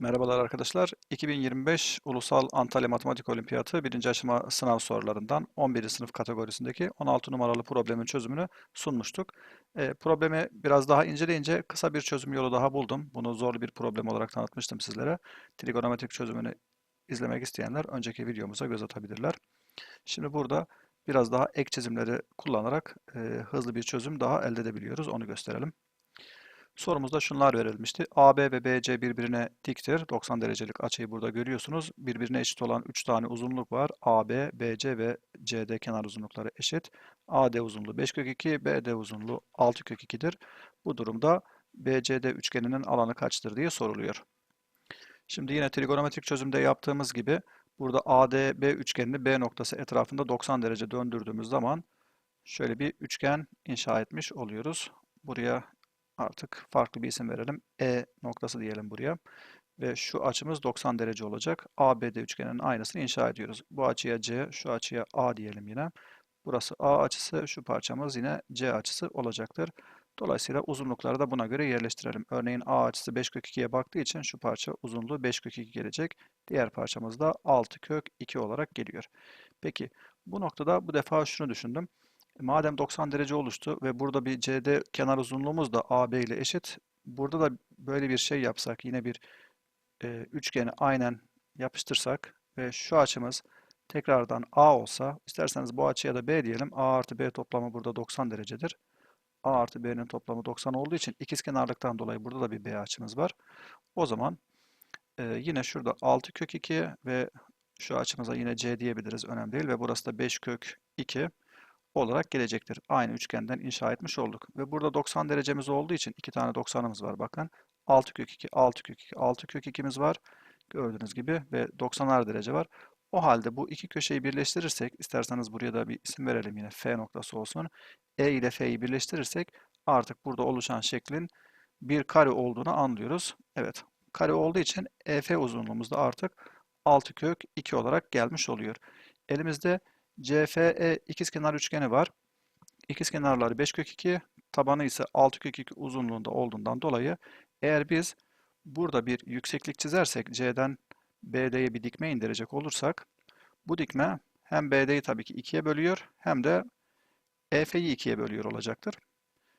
Merhabalar arkadaşlar. 2025 Ulusal Antalya Matematik Olimpiyatı 1. aşama sınav sorularından 11. sınıf kategorisindeki 16 numaralı problemin çözümünü sunmuştuk. E, problemi biraz daha inceleyince kısa bir çözüm yolu daha buldum. Bunu zorlu bir problem olarak tanıtmıştım sizlere. Trigonometrik çözümünü izlemek isteyenler önceki videomuza göz atabilirler. Şimdi burada biraz daha ek çizimleri kullanarak e, hızlı bir çözüm daha elde edebiliyoruz. Onu gösterelim. Sorumuzda şunlar verilmişti. AB ve BC birbirine diktir. 90 derecelik açıyı burada görüyorsunuz. Birbirine eşit olan 3 tane uzunluk var. AB, BC ve CD kenar uzunlukları eşit. AD uzunluğu 5 kök 2, BD uzunluğu 6 kök 2'dir. Bu durumda BCD üçgeninin alanı kaçtır diye soruluyor. Şimdi yine trigonometrik çözümde yaptığımız gibi burada ADB üçgenini B noktası etrafında 90 derece döndürdüğümüz zaman şöyle bir üçgen inşa etmiş oluyoruz. Buraya artık farklı bir isim verelim. E noktası diyelim buraya. Ve şu açımız 90 derece olacak. ABD üçgeninin aynısını inşa ediyoruz. Bu açıya C, şu açıya A diyelim yine. Burası A açısı, şu parçamız yine C açısı olacaktır. Dolayısıyla uzunlukları da buna göre yerleştirelim. Örneğin A açısı 5 kök 2'ye baktığı için şu parça uzunluğu 5 kök 2 gelecek. Diğer parçamız da 6 kök 2 olarak geliyor. Peki bu noktada bu defa şunu düşündüm. Madem 90 derece oluştu ve burada bir CD kenar uzunluğumuz da AB ile eşit. Burada da böyle bir şey yapsak, yine bir e, üçgeni aynen yapıştırsak ve şu açımız tekrardan A olsa, isterseniz bu açıya da B diyelim. A artı B toplamı burada 90 derecedir. A artı B'nin toplamı 90 olduğu için ikizkenarlıktan dolayı burada da bir B açımız var. O zaman e, yine şurada 6 kök 2 ve şu açımıza yine C diyebiliriz. Önemli değil ve burası da 5 kök 2 olarak gelecektir. Aynı üçgenden inşa etmiş olduk. Ve burada 90 derecemiz olduğu için iki tane 90'ımız var bakın. 6 kök 2, 6 kök 2, 6 kök 2'miz var. Gördüğünüz gibi ve 90'ar derece var. O halde bu iki köşeyi birleştirirsek, isterseniz buraya da bir isim verelim yine F noktası olsun. E ile F'yi birleştirirsek artık burada oluşan şeklin bir kare olduğunu anlıyoruz. Evet, kare olduğu için EF uzunluğumuz da artık 6 kök 2 olarak gelmiş oluyor. Elimizde CFE ikizkenar üçgeni var. İkizkenarları 5 kök 2, tabanı ise 6 kök 2 uzunluğunda olduğundan dolayı eğer biz burada bir yükseklik çizersek C'den BD'ye bir dikme indirecek olursak bu dikme hem BD'yi tabii ki 2'ye bölüyor hem de EF'yi 2'ye bölüyor olacaktır.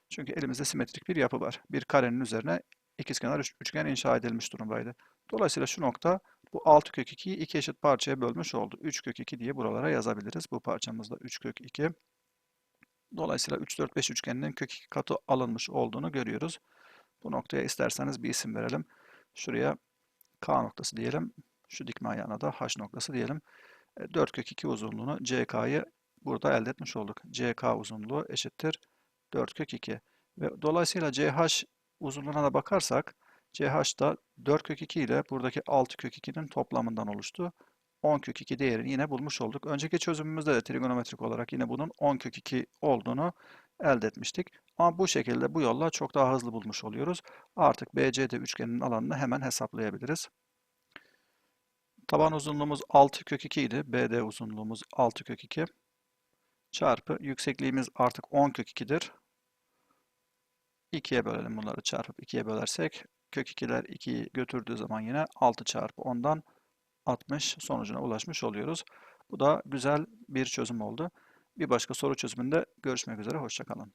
Çünkü elimizde simetrik bir yapı var. Bir karenin üzerine ikizkenar üçgen inşa edilmiş durumdaydı. Dolayısıyla şu nokta bu 6 kök 2'yi iki eşit parçaya bölmüş oldu. 3 kök 2 diye buralara yazabiliriz. Bu parçamızda 3 kök 2. Dolayısıyla 3, 4, 5 üçgeninin kök 2 katı alınmış olduğunu görüyoruz. Bu noktaya isterseniz bir isim verelim. Şuraya K noktası diyelim. Şu dikme ayağına da H noktası diyelim. 4 e, kök 2 uzunluğunu CK'yı burada elde etmiş olduk. CK uzunluğu eşittir 4 kök 2. Ve dolayısıyla CH uzunluğuna da bakarsak CH da 4 kök 2 ile buradaki 6 kök 2'nin toplamından oluştu. 10 kök 2 değerini yine bulmuş olduk. Önceki çözümümüzde de trigonometrik olarak yine bunun 10 kök 2 olduğunu elde etmiştik. Ama bu şekilde bu yolla çok daha hızlı bulmuş oluyoruz. Artık BCD üçgeninin alanını hemen hesaplayabiliriz. Taban uzunluğumuz 6 kök 2 idi. BD uzunluğumuz 6 kök 2 çarpı yüksekliğimiz artık 10 kök 2'dir. 2'ye bölelim bunları çarpıp 2'ye bölersek kök 2'ler 2'yi götürdüğü zaman yine 6 çarpı 10'dan 60 sonucuna ulaşmış oluyoruz. Bu da güzel bir çözüm oldu. Bir başka soru çözümünde görüşmek üzere. Hoşçakalın.